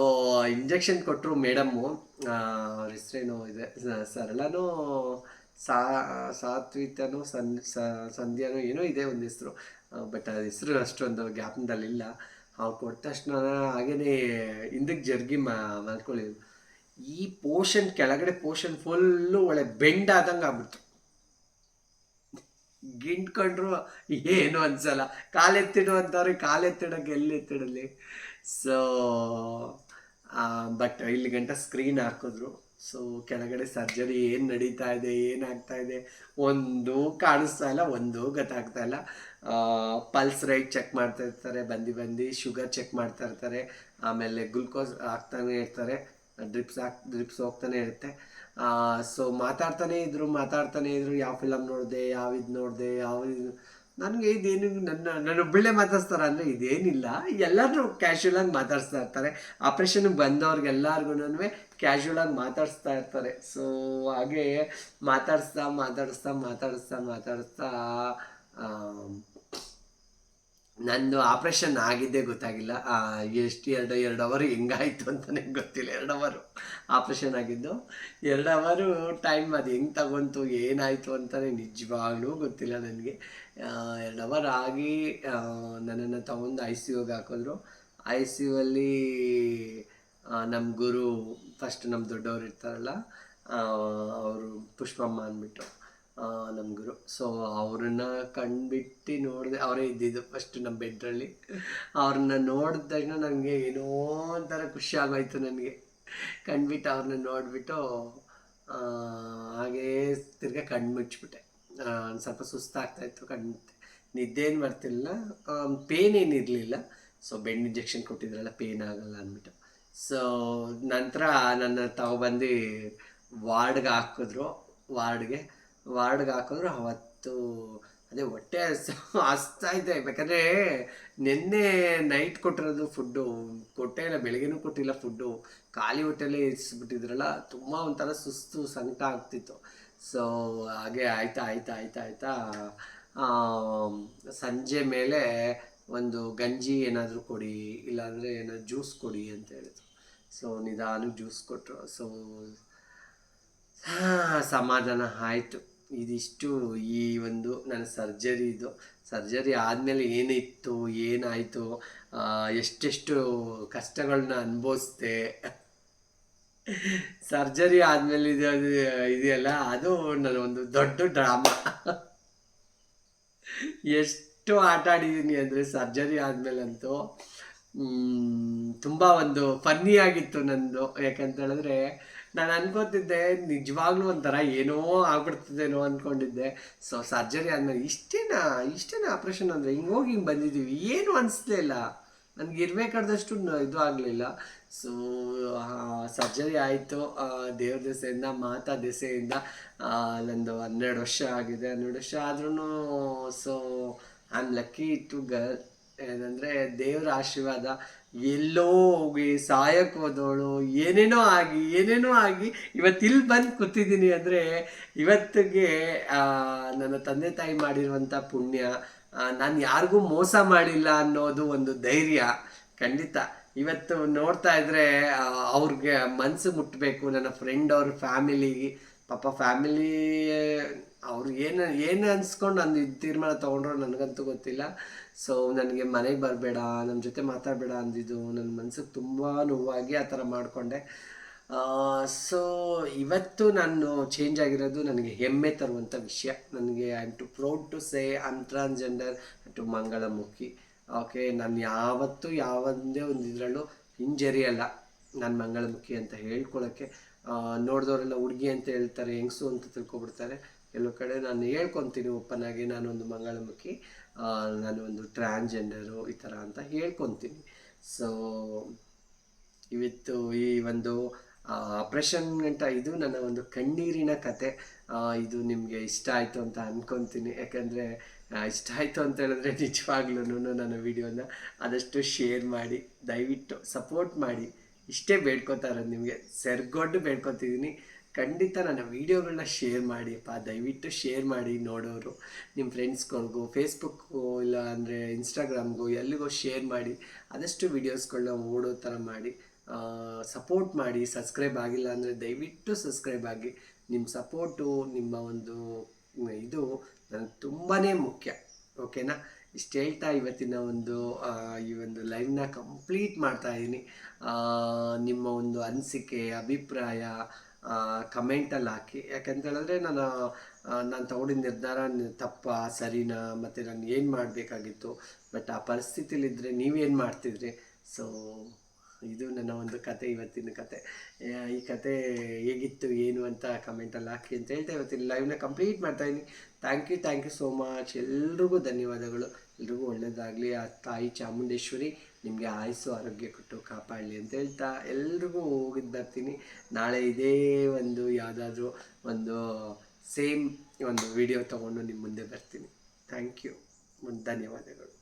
ಇಂಜೆಕ್ಷನ್ ಕೊಟ್ಟರು ಮೇಡಮ್ಮು ಅವ್ರ ಹೆಸ್ರೇನೋ ಇದೆ? ಸರ್ ಸರಳನೋ, ಸಾ ಸಾತ್ವಿತನೋ ಸನ್ ಸಂಧ್ಯಾನೋ ಏನೋ ಇದೆ ಒಂದು ಹೆಸರು. ಬಟ್ ಅದು ಹೆಸರು ಅಷ್ಟೊಂದು ಜ್ಞಾಪನದಲ್ಲಿಲ್ಲ ಅವ್ರು ಕೊಟ್ಟ ತಕ್ಷಣ ಹಾಗೇನೆ ಹಿಂದಕ್ಕೆ ಜರ್ಗಿ ಮಾ ಈ ಪೋರ್ಷನ್ ಕೆಳಗಡೆ ಪೋರ್ಷನ್ ಫುಲ್ಲು ಒಳ್ಳೆ ಬೆಂಡ್ ಆದಂಗೆ ಆಗ್ಬಿಡ್ತು. ಗಿಂಡ್ಕೊಂಡ್ರು ಏನು ಅನ್ಸಲ್ಲ. ಕಾಲೆತ್ತಿಡು ಅಂತವ್ರಿಗೆ ಕಾಲೆತ್ತಿಡಕ್ಕೆ ಎಲ್ಲಿ ಸೊ ಬಟ್ ಇಲ್ಲಿ ಗಂಟ ಸ್ಕ್ರೀನ್ ಹಾಕಿದ್ರು. ಸೊ ಕೆಳಗಡೆ ಸರ್ಜರಿ ಏನು ನಡೀತಾ ಇದೆ ಏನಾಗ್ತಾ ಇದೆ, ಒಂದು ಕಾಣಿಸ್ತಾ ಇಲ್ಲ, ಒಂದು ಗೊತ್ತಾಗ್ತಾ ಇಲ್ಲ. ಪಲ್ಸ್ ರೈಟ್ ಚೆಕ್ ಮಾಡ್ತಾ ಇರ್ತಾರೆ, ಬಂದು ಬಂದು ಶುಗರ್ ಚೆಕ್ ಮಾಡ್ತಾ ಇರ್ತಾರೆ, ಆಮೇಲೆ ಗ್ಲುಕೋಸ್ ಹಾಕ್ತಾನೆ ಇರ್ತಾರೆ ಡ್ರಿಪ್ಸ್ ಹಾಕ್ ಡ್ರಿಪ್ಸ್ ಹೋಗ್ತಾನೆ ಇರುತ್ತೆ. ಸೊ ಮಾತಾಡ್ತಾನೆ ಇದ್ರು ಮಾತಾಡ್ತಾನೆ ಇದ್ರು, ಯಾವ ಫಿಲಮ್ ನೋಡಿದೆ, ಯಾವ ಇದು ನೋಡಿದೆ, ಯಾವ ಇದು ನನಗೆ ಇದೇನು, ನನ್ನ ನನ್ನ ಒಬ್ಬಳೆ ಮಾತಾಡ್ತಾರ ಅಂದರೆ ಇದೇನಿಲ್ಲ. ಎಲ್ಲರೂ ಕ್ಯಾಶುವಲ್ ಆಗಿ ಮಾತಾಡ್ಸ್ತಾ ಇರ್ತಾರೆ. ಆಪ್ರೇಷನ್ಗೆ ಬಂದವ್ರಿಗೆ ಎಲ್ಲರಿಗೂ ಕ್ಯಾಶುವಲ್ ಆಗಿ ಮಾತಾಡಿಸ್ತಾ ಇರ್ತಾರೆ. ಸೊ ಹಾಗೆ ಮಾತಾಡಿಸ್ತಾ ಮಾತಾಡಿಸ್ತಾ ಮಾತಾಡಿಸ್ತಾ ಮಾತಾಡಿಸ್ತಾ ನಂದು ಆಪ್ರೇಷನ್ ಆಗಿದ್ದೇ ಗೊತ್ತಾಗಿಲ್ಲ. ಎಷ್ಟು ಎರಡು ಎರಡು ಅವರು ಹೆಂಗಾಯ್ತು ಅಂತಲೇ ಗೊತ್ತಿಲ್ಲ. ಎರಡು ಅವರು ಆಪ್ರೇಷನ್ ಆಗಿದ್ದು. ಎರಡು ಅವರು ಟೈಮ್ ಅದು ಹೆಂಗೆ ತಗೊಂತು, ಏನಾಯಿತು ಅಂತಲೇ ನಿಜವಾಗ್ಲೂ ಗೊತ್ತಿಲ್ಲ ನನಗೆ. ಎರಡು ಅವರ್ ಆಗಿ ನನ್ನನ್ನು ತಗೊಂಡು ಐ ಸಿ ಯುಗೆ ಹಾಕಿದ್ರು. ಐ ಸಿ ಯು ಅಲ್ಲಿ ನಮ್ಮ ಗುರು ಫಸ್ಟ್ ನಮ್ಮ ದೊಡ್ಡವರು ಇರ್ತಾರಲ್ಲ ಅವರು ಪುಷ್ಪಮ್ಮ ಅಂದ್ಬಿಟ್ಟು. ನಮ್ಮ ಗುರು. ಸೊ ಅವ್ರನ್ನ ಕಂಡ್ಬಿಟ್ಟು ನೋಡಿದೆ, ಅವರೇ ಇದ್ದಿದ್ದು ಫಸ್ಟ್ ನಮ್ಮ ಬೆಡ್ರಲ್ಲಿ ಅವ್ರನ್ನ ನೋಡಿದ ತಕ್ಷಣ ನನಗೆ ಏನೋ ಒಂಥರ ಖುಷಿ ಆಗೋಯ್ತು ನನಗೆ. ಕಂಡ್ಬಿಟ್ಟು ಅವ್ರನ್ನ ನೋಡಿಬಿಟ್ಟು ಹಾಗೇ ತಿರ್ಗಾ ಕಣ್ಣು ಮುಚ್ಚಿಬಿಟ್ಟೆ ಸ್ವಲ್ಪ ಸುಸ್ತಾಗ್ತಾಯಿತ್ತು ಕಣ್ಣು ನಿದ್ದೆ ಏನು ಬರ್ತಿಲ್ಲ ಪೇನ್ ಏನಿರಲಿಲ್ಲ ಸೊ ಬೆಂಡ್ ಇಂಜೆಕ್ಷನ್ ಕೊಟ್ಟಿದ್ರಲ್ಲ ಪೇನ್ ಆಗಲ್ಲ ಅಂದ್ಬಿಟ್ಟು. ಸೊ ನಂತರ ನನ್ನ ತಗೊಬಂದು ವಾರ್ಡ್ಗೆ ಹಾಕಿದ್ರು. ವಾರ್ಡ್ಗೆ ವಾರ್ಡ್ಗೆ ಹಾಕಿದ್ರು ಅವತ್ತು ಅದೇ ಹೊಟ್ಟೆ ಹಸ್ತಾ ಇದೆ. ಬೇಕಾದ್ರೆ ನಿನ್ನೆ ನೈಟ್ ಕೊಟ್ಟಿರೋದು ಫುಡ್ಡು ಕೊಟ್ಟೇ ಇಲ್ಲ, ಬೆಳಗ್ಗೆನೂ ಕೊಟ್ಟಿಲ್ಲ ಫುಡ್ಡು ಖಾಲಿ ಹೊಟ್ಟೆಲ್ಲೇ ಇರಿಸ್ಬಿಟ್ಟಿದ್ರಲ್ಲ, ತುಂಬ ಒಂಥರ ಸುಸ್ತು, ಸಂಕಟ ಆಗ್ತಿತ್ತು. ಸೊ ಹಾಗೆ ಆಯ್ತಾ ಆಯ್ತಾ ಆಯ್ತಾ ಆಯ್ತಾ ಸಂಜೆ ಮೇಲೆ ಒಂದು ಗಂಜಿ ಏನಾದರೂ ಕೊಡಿ, ಇಲ್ಲಾಂದರೆ ಏನಾದ್ರು ಜ್ಯೂಸ್ ಕೊಡಿ ಅಂತ ಹೇಳಿದ್ರು. ಸೊ ನಿಧಾನಕ್ಕೆ ಜ್ಯೂಸ್ ಕೊಟ್ಟರು ಸೊ ಸಮಾಧಾನ ಆಯಿತು. ಇದಿಷ್ಟು ಈ ಒಂದು ನನ್ನ ಸರ್ಜರಿ ಇದು. ಸರ್ಜರಿ ಆದಮೇಲೆ ಏನಿತ್ತು, ಏನಾಯಿತು ಎಷ್ಟೆಷ್ಟು ಕಷ್ಟಗಳನ್ನ ಅನುಭವಿಸ್ದೆ. ಸರ್ಜರಿ ಆದಮೇಲೆ ಇದು ಇದೆಯಲ್ಲ, ಅದು ನನ್ನ ಒಂದು ದೊಡ್ಡ ಡ್ರಾಮಾ. ಎಷ್ಟು ಆಟ ಆಡಿದ್ದೀನಿ ಅಂದರೆ ಸರ್ಜರಿ ಆದಮೇಲಂತೂ ತುಂಬ ಒಂದು ಫನ್ನಿ ಆಗಿತ್ತು ನಂದು. ಯಾಕಂತ ಹೇಳಿದ್ರೆ ನಾನು ಅನ್ಕೋತಿದ್ದೆ ನಿಜವಾಗ್ಲೂ ಒಂಥರ ಏನೋ ಆಗ್ಬಿಡ್ತದೇನೋ ಅನ್ಕೊಂಡಿದ್ದೆ. ಸೊ ಸರ್ಜರಿ ಆದಮೇಲೆ ಇಷ್ಟೇನಾ ಇಷ್ಟೇನಾ ಆಪ್ರೇಷನ್ ಅಂದರೆ ಹಿಂಗೆ ಹೋಗಿ ಹಿಂಗೆ ಬಂದಿದ್ದೀವಿ. ಏನು ಅನಿಸ್ಲೇ ಇಲ್ಲ. ನನಗೆ ಇರಬೇಕಾದಷ್ಟು ಇದು ಆಗಲಿಲ್ಲ. ಸೊ ಸರ್ಜರಿ ಆಯಿತು. ದೇವ್ರ ದೆಸೆಯಿಂದ, ಮಾತಾ ದೆಸೆಯಿಂದ ನಂದು ಹನ್ನೆರಡು ವರ್ಷ ಆಗಿದೆ, ಹನ್ನೆರಡು ವರ್ಷ ಆದ್ರೂ so I am lucky to girl ಏನಂದರೆ ದೇವರ ಆಶೀರ್ವಾದ ಎಲ್ಲೋ ಹೋಗಿ ಸಾಯಕ್ಕೆ ಹೋದವಳು, ಏನೇನೋ ಆಗಿ ಏನೇನೋ ಆಗಿ ಇವತ್ತು ಇಲ್ಲಿ ಬಂದು ಕೂತಿದ್ದೀನಿ ಅಂದರೆ ಇವತ್ತಿಗೆ ನನ್ನ ತಂದೆ ತಾಯಿ ಮಾಡಿರುವಂಥ ಪುಣ್ಯ ನಾನು ಯಾರಿಗೂ ಮೋಸ ಮಾಡಿಲ್ಲ ಅನ್ನೋದು ಒಂದು ಧೈರ್ಯ, ಖಂಡಿತ. ಇವತ್ತು ನೋಡ್ತಾ ಇದ್ರೆ ಅವ್ರಿಗೆ ಮನಸ್ಸು ಮುಟ್ಟಬೇಕು ನನ್ನ ಫ್ರೆಂಡ್ ಅವ್ರ ಫ್ಯಾಮಿಲಿಗೆ ಪಾಪ ಫ್ಯಾಮಿಲಿ ಅವ್ರು ಏನು ಏನು ಅನ್ಸ್ಕೊಂಡು ನಾನು ಇದು ತೀರ್ಮಾನ ತೊಗೊಂಡ್ರು ನನಗಂತೂ ಗೊತ್ತಿಲ್ಲ. ಸೊ ನನಗೆ ಮನೆಗೆ ಬರಬೇಡ ನಮ್ಮ ಜೊತೆ ಮಾತಾಡಬೇಡ ಅಂದಿದ್ದು ನನ್ನ ಮನ್ಸಿಗೆ ತುಂಬ ನೋವಾಗಿ ಆ ಥರ ಮಾಡಿಕೊಂಡೆ. ಸೊ ಇವತ್ತು ನಾನು ಚೇಂಜ್ ಆಗಿರೋದು ನನಗೆ ಹೆಮ್ಮೆ ತರುವಂಥ ವಿಷಯ. ನನಗೆ I am to proud to say I'm transgender to ಮಂಗಳಮುಖಿ. Okay ನಾನು ಯಾವತ್ತೂ ಯಾವೊಂದೇ ಒಂದು ಇದರಲ್ಲೂ ಹಿಂಜರಿಯಲ್ಲ ನಾನು ಮಂಗಳಮುಖಿ ಅಂತ ಹೇಳ್ಕೊಳ್ಳೋಕ್ಕೆ ನೋಡಿದವರೆಲ್ಲ ಹುಡುಗಿ ಅಂತ ಹೇಳ್ತಾರೆ, ಹೆಂಗಸು ಅಂತ ತಿಳ್ಕೊಬಿಡ್ತಾರೆ. ಕೆಲವು ಕಡೆ ನಾನು ಹೇಳ್ಕೊತೀನಿ ಓಪನ್ ಆಗಿ ನಾನೊಂದು ಮಂಗಳಮುಖಿ ನಾನು ಒಂದು ಟ್ರಾನ್ಸ್ಜೆಂಡರು ಈ ಥರ ಅಂತ ಹೇಳ್ಕೊತೀನಿ. ಸೊ ಇವತ್ತು ಈ ಒಂದು ಆಪ್ರೇಷನ್ ಗಂಟ ಇದು ನನ್ನ ಒಂದು ಕಣ್ಣೀರಿನ ಕತೆ. ಇದು ನಿಮಗೆ ಇಷ್ಟ ಆಯಿತು ಅಂತ ಅಂದ್ಕೊತೀನಿ ಯಾಕಂದರೆ ಇಷ್ಟ ಆಯಿತು ಅಂತ ಹೇಳಿದ್ರೆ ನಿಜವಾಗ್ಲೂ ನನ್ನ ವಿಡಿಯೋನ ಆದಷ್ಟು ಶೇರ್ ಮಾಡಿ, ದಯವಿಟ್ಟು ಸಪೋರ್ಟ್ ಮಾಡಿ. ಇಷ್ಟೇ ಬೇಡ್ಕೊತಾ ಇರೋದು ನಿಮಗೆ. ಸೆರ್ಗೊಡ್ಡು ಬೇಡ್ಕೊತಿದ್ದೀನಿ. ಖಂಡಿತ ನನ್ನ ವೀಡಿಯೋಗಳನ್ನ ಶೇರ್ ಮಾಡಿಯಪ್ಪ. ದಯವಿಟ್ಟು ಶೇರ್ ಮಾಡಿ ನೋಡೋರು. ನಿಮ್ಮ ಫ್ರೆಂಡ್ಸ್ಗಳಿಗೂ ಫೇಸ್ಬುಕ್ಕು ಇಲ್ಲ ಅಂದರೆ ಇನ್ಸ್ಟಾಗ್ರಾಮ್ಗೂ ಎಲ್ಲಿಗೋ ಶೇರ್ ಮಾಡಿ. ಆದಷ್ಟು ವೀಡಿಯೋಸ್ಗಳನ್ನ ಓಡೋ ಥರ ಮಾಡಿ. ಸಪೋರ್ಟ್ ಮಾಡಿ. ಸಬ್ಸ್ಕ್ರೈಬ್ ಆಗಿಲ್ಲ ಅಂದರೆ ದಯವಿಟ್ಟು ಸಬ್ಸ್ಕ್ರೈಬ್ ಆಗಿ. ನಿಮ್ಮ ಸಪೋರ್ಟು ನಿಮ್ಮ ಒಂದು, ಇದು, ನನಗೆ ತುಂಬಾ ಮುಖ್ಯ. ಓಕೆನಾ ಇಷ್ಟು ಹೇಳ್ತಾ ಇವತ್ತಿನ ಒಂದು ಈ ಒಂದು ಲೈವ್ನ ಕಂಪ್ಲೀಟ್ ಮಾಡ್ತಾ ಇದ್ದೀನಿ. ನಿಮ್ಮ ಒಂದು ಅನಿಸಿಕೆ, ಅಭಿಪ್ರಾಯ ಕಮೆಂಟಲ್ಲಿ ಹಾಕಿ. ಯಾಕೆಂತ ಹೇಳಿದ್ರೆ ನಾನು ನಾನು ತಗೊಂಡಿದ್ದ ನಿರ್ಧಾರ ತಪ್ಪ, ಸರಿನಾ, ಮತ್ತು ನಾನು ಏನು ಮಾಡಬೇಕಾಗಿತ್ತು? ಬಟ್ ಆ ಪರಿಸ್ಥಿತಿಲಿದ್ದರೆ ನೀವೇನು ಮಾಡ್ತಿದ್ರಿ? ಸೊ ಇದು ನನ್ನ ಒಂದು ಕತೆ, ಇವತ್ತಿನ ಕತೆ. ಈ ಕತೆ ಹೇಗಿತ್ತು, ಏನು ಅಂತ ಕಮೆಂಟಲ್ಲಿ ಹಾಕಿ ಅಂತ ಹೇಳ್ತಾ ಇವತ್ತಿನ ಲೈವ್ನ ಕಂಪ್ಲೀಟ್ ಮಾಡ್ತಾ ಇದ್ದೀನಿ. Thank you thank you so much ಎಲ್ರಿಗೂ ಧನ್ಯವಾದಗಳು. ಎಲ್ರಿಗೂ ಒಳ್ಳೆಯದಾಗಲಿ ಆ ತಾಯಿ ಚಾಮುಂಡೇಶ್ವರಿ ನಿಮಗೆ ಆಯಸ್ಸು, ಆರೋಗ್ಯ ಕೊಟ್ಟು ಕಾಪಾಡಲಿ ಅಂತ ಹೇಳ್ತಾ ಎಲ್ರಿಗೂ ಹೋಗಿದ್ದು ಬರ್ತೀನಿ. ನಾಳೆ ಇದೇ ಒಂದು ಯಾವುದಾದ್ರೂ ಒಂದು ಸೇಮ್ ಒಂದು ವಿಡಿಯೋ ತೊಗೊಂಡು ನಿಮ್ಮ ಮುಂದೆ ಬರ್ತೀನಿ. ಥ್ಯಾಂಕ್ ಯು ಧನ್ಯವಾದಗಳು.